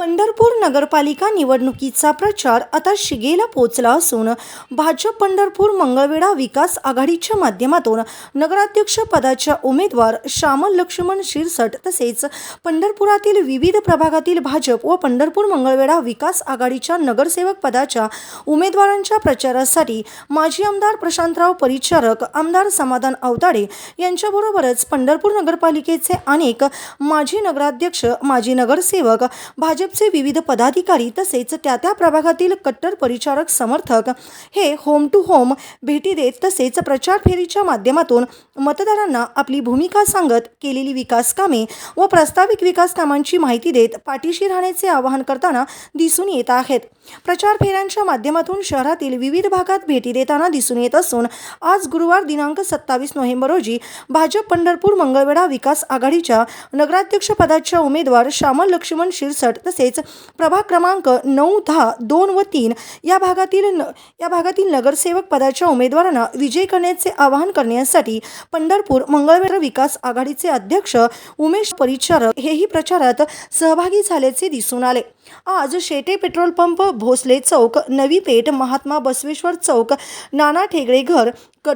पंढरपूर नगरपालिका निवडणुकीचा प्रचार आता शिगेला पोचला असून भाजप पंढरपूर मंगळवेढा विकास आघाडीच्या माध्यमातून नगराध्यक्ष पदाच्या उमेदवार श्यामल लक्ष्मण शिरसट तसेच पंढरपुरातील विविध प्रभागातील भाजप व पंढरपूर मंगळवेढा विकास आघाडीच्या नगरसेवक पदाच्या उमेदवारांच्या प्रचारासाठी माजी आमदार प्रशांतराव परिचारक आमदार समाधान अवताडे यांच्याबरोबरच पंढरपूर नगरपालिकेचे अनेक माजी नगराध्यक्ष माजी नगरसेवक भाजप भाजपचे विविध पदाधिकारी तसेच त्या त्या प्रभागातील कट्टर परिचारक समर्थक हे होम टू होम भेटी देत तसेच प्रचार फेरीच्या माध्यमातून मतदारांना आपली भूमिका सांगत केलेली विकास कामे व प्रस्ताविक विकास कामांची माहिती देत पाठीशी राहण्याचे आवाहन करताना दिसून येत आहेत. प्रचार फेऱ्यांच्या माध्यमातून शहरातील विविध भागात भेटी देताना दिसून येत असून आज गुरुवार दिनांक सत्तावीस नोव्हेंबर रोजी भाजप पंढरपूर मंगळवेढा विकास आघाडीच्या नगराध्यक्षपदाच्या उमेदवार श्यामल लक्ष्मण शिरसट तसेच तसेच प्रभाग क्रमांक नऊ दहा दोन व तीन या भागातील न या भागातील नगरसेवक पदाच्या उमेदवारांना विजय करण्याचे आवाहन करण्यासाठी पंढरपूर मंगळवेढा विकास आघाडीचे अध्यक्ष उमेश परिचारक हेही प्रचारात सहभागी झाल्याचे दिसून आले. आज शेटे पेट्रोल पंप भोसले चौक नवी पेठ महात्मा बसवेश्वर चौक नाना ठेगडे घर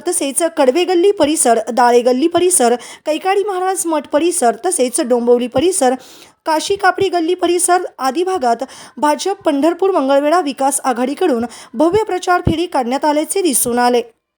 तसेच कडवे गल्ली परिसर दाळे गल्ली परिसर कैकाडी महाराज मठ परिसर तसेच डोंबवली परिसर काशी कापडी गल्ली परिसर आदी भागात भाजप पंढरपूर मंगळवेढा विकास आघाडीकडून भव्य प्रचार फेरी काढण्यात आल्याचे दिसून आले.